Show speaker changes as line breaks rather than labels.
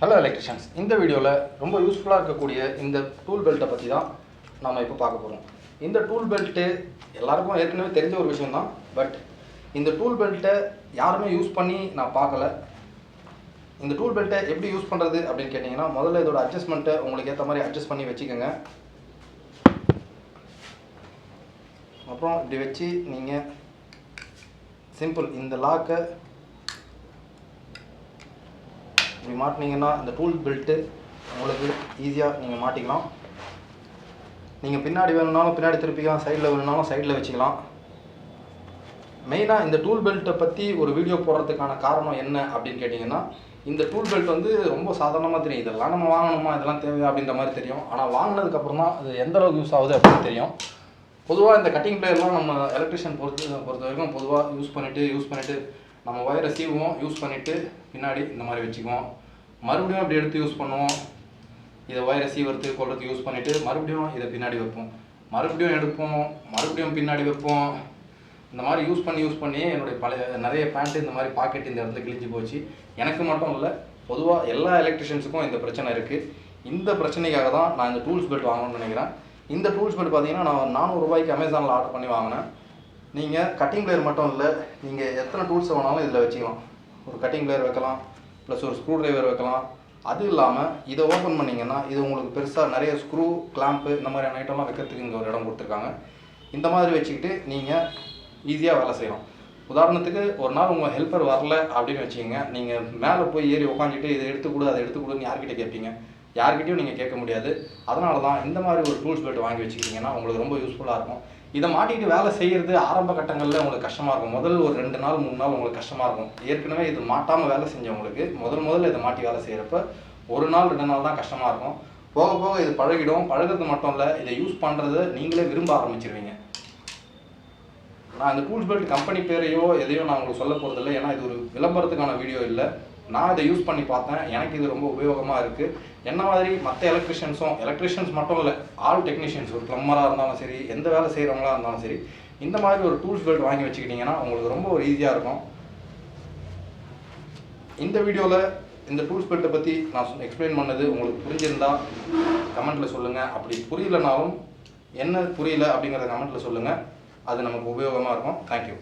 Hello electricians இந்த வீடியோவில் ரொம்ப யூஸ்ஃபுல்லாக இருக்கக்கூடிய இந்த டூல் பெல்ட்டை பற்றி தான் நம்ம இப்போ பார்க்க போகிறோம் இந்த டூல் பெல்ட்டு எல்லாருக்கும் ஏற்கனவே தெரிஞ்ச ஒரு விஷயம் தான் பட் இந்த டூல் பெல்ட்டை யாருமே யூஸ் பண்ணி நான் பார்க்கல. இந்த டூல் பெல்ட்டை எப்படி யூஸ் பண்ணுறது அப்படின்னு கேட்டிங்கன்னா முதல்ல இதோட அட்ஜஸ்ட்மெண்ட்டை உங்களுக்கு ஏற்ற மாதிரி அட்ஜஸ்ட் பண்ணி வச்சுக்கோங்க. அப்புறம் இப்படி வச்சு நீங்கள் சிம்பிள் இந்த லாக்கை இப்படி மாட்டினீங்கன்னா இந்த டூல் பெல்ட்டு உங்களுக்கு ஈஸியாக நீங்கள் மாட்டிக்கலாம். நீங்கள் பின்னாடி வேணும்னாலும் பின்னாடி திருப்பிக்கலாம் சைடில் வேணும்னாலும் சைடில் வச்சுக்கலாம். மெயினாக இந்த டூல் பெல்ட்டை பற்றி ஒரு வீடியோ போடுறதுக்கான காரணம் என்ன அப்படின்னு கேட்டிங்கன்னா இந்த டூல் பெல்ட் வந்து ரொம்ப சாதாரணமாக தெரியும். இதெல்லாம் நம்ம வாங்கணுமா? இதெல்லாம் தேவை அப்படின்ற மாதிரி தெரியும். ஆனால் வாங்கினதுக்கப்புறம் தான் அது எந்த அளவுக்கு யூஸ் ஆகுது அப்படின்னு தெரியும். பொதுவாக இந்த கட்டிங் பிளேயர்லாம் நம்ம எலக்ட்ரிஷியன் பொறுத்து பொறுத்த வரைக்கும் பொதுவாக யூஸ் பண்ணிவிட்டு யூஸ் பண்ணிவிட்டு நம்ம ஒயரை சீவுவோம் யூஸ் பண்ணிவிட்டு பின்னாடி இந்த மாதிரி வச்சுக்குவோம். மறுபடியும் அப்படி எடுத்து யூஸ் பண்ணுவோம். இதை ஒயரை சீவரத்து கொள்றதுக்கு யூஸ் பண்ணிவிட்டு மறுபடியும் இதை பின்னாடி வைப்போம். மறுபடியும் எடுப்போம் மறுபடியும் பின்னாடி வைப்போம். இந்த மாதிரி யூஸ் பண்ணி யூஸ் பண்ணி என்னுடைய பழைய நிறைய பேண்ட்டு இந்த மாதிரி பாக்கெட் இந்த இடத்துல கிழிஞ்சு போச்சு. எனக்கு மட்டும் இல்லை பொதுவாக எல்லா எலக்ட்ரிஷியன்ஸுக்கும் இந்த பிரச்சனை இருக்குது இந்த பிரச்சனைக்காக தான் நான் இந்த டூல்ஸ் பெல்ட் வாங்கணும்னு நினைக்கிறேன். இந்த டூல்ஸ் பெல்ட் பார்த்தீங்கன்னா நான் நானூறுரூபாய்க்கு அமேசானில் ஆர்டர் பண்ணி வாங்கினேன். நீங்கள் கட்டிங் பிளேயர் மட்டும் இல்லை நீங்கள் எத்தனை டூல்ஸ் வேணாலும் இதில் வச்சுக்கலாம். ஒரு கட்டிங் பிளேயர் வைக்கலாம் ப்ளஸ் ஒரு ஸ்க்ரூ ட்ரைவர் வைக்கலாம். அது இல்லாமல் இதை ஓப்பன் பண்ணிங்கன்னா இது உங்களுக்கு பெருசாக நிறைய ஸ்க்ரூ கிளாம்ப்பு இந்த மாதிரியான ஐட்டம்லாம் வைக்கிறதுக்கு இங்கே ஒரு இடம் கொடுத்துருக்காங்க. இந்த மாதிரி வச்சுக்கிட்டு நீங்கள் ஈஸியாக வேலை செய்யலாம். உதாரணத்துக்கு ஒரு நாள் உங்கள் ஹெல்ப்பர் வரல அப்படின்னு வச்சுக்கோங்க. நீங்கள் மேலே போய் ஏறி உட்காந்துட்டு இதை எடுத்து கொடு அதை எடுத்து யார்கிட்ட கேட்பீங்க? யார்கிட்டையும் நீங்கள் கேட்க முடியாது. அதனால தான் இந்த மாதிரி ஒரு டூல்ஸ் பெல்ட் வாங்கி வச்சுக்கிட்டிங்கன்னா உங்களுக்கு ரொம்ப யூஸ்ஃபுல்லாக இருக்கும். இதை மாட்டிட்டு வேலை செய்கிறது ஆரம்ப கட்டங்களில் உங்களுக்கு கஷ்டமாக இருக்கும். முதல் ஒரு ரெண்டு நாள் மூணு நாள் உங்களுக்கு கஷ்டமாக இருக்கும். ஏற்கனவே இது மாட்டாமல் வேலை செஞ்சவங்களுக்கு முதல் முதல்ல இதை மாட்டி வேலை செய்கிறப்ப ஒரு நாள் ரெண்டு நாள் தான் கஷ்டமாக இருக்கும். போக போக இது பழகிடும். பழகிறது மட்டும் இல்லை இதை யூஸ் பண்ணுறதை நீங்களே விரும்ப ஆரம்பிச்சிருவீங்க. நான் அந்த டூல்ஸ் பெல்ட் கம்பெனி பேரையோ எதையோ நான் உங்களுக்கு சொல்ல போகிறதில்ல ஏன்னா இது ஒரு விளம்பரத்துக்கான வீடியோ இல்லை. நான் இதை யூஸ் பண்ணி பார்த்தேன். எனக்கு இது ரொம்ப உபயோகமாக இருக்குது என்ன மாதிரி மற்ற எலக்ட்ரிஷியன்ஸும் எலக்ட்ரிஷியன்ஸ் மட்டும் இல்லை ஆல் டெக்னீஷியன்ஸ் ஒரு ப்ளம்மராக இருந்தாலும் சரி எந்த வேலை செய்கிறவங்களா இருந்தாலும் சரி இந்த மாதிரி ஒரு டூல்ஸ் பெல்ட் வாங்கி வச்சுக்கிட்டிங்கன்னா உங்களுக்கு ரொம்ப ஒரு ஈஸியாக இருக்கும். இந்த வீடியோவில் இந்த டூல்ஸ் பெல்ட்டை பற்றி நான் எக்ஸ்பிளைன் பண்ணது உங்களுக்கு புரிஞ்சிருந்தா கமெண்ட்டில் சொல்லுங்கள் அப்படி புரியலனாலும் என்ன புரியல அப்படிங்கிறத கமெண்ட்டில் சொல்லுங்கள் அது நமக்கு உபயோகமாக இருக்கும். தேங்க்யூ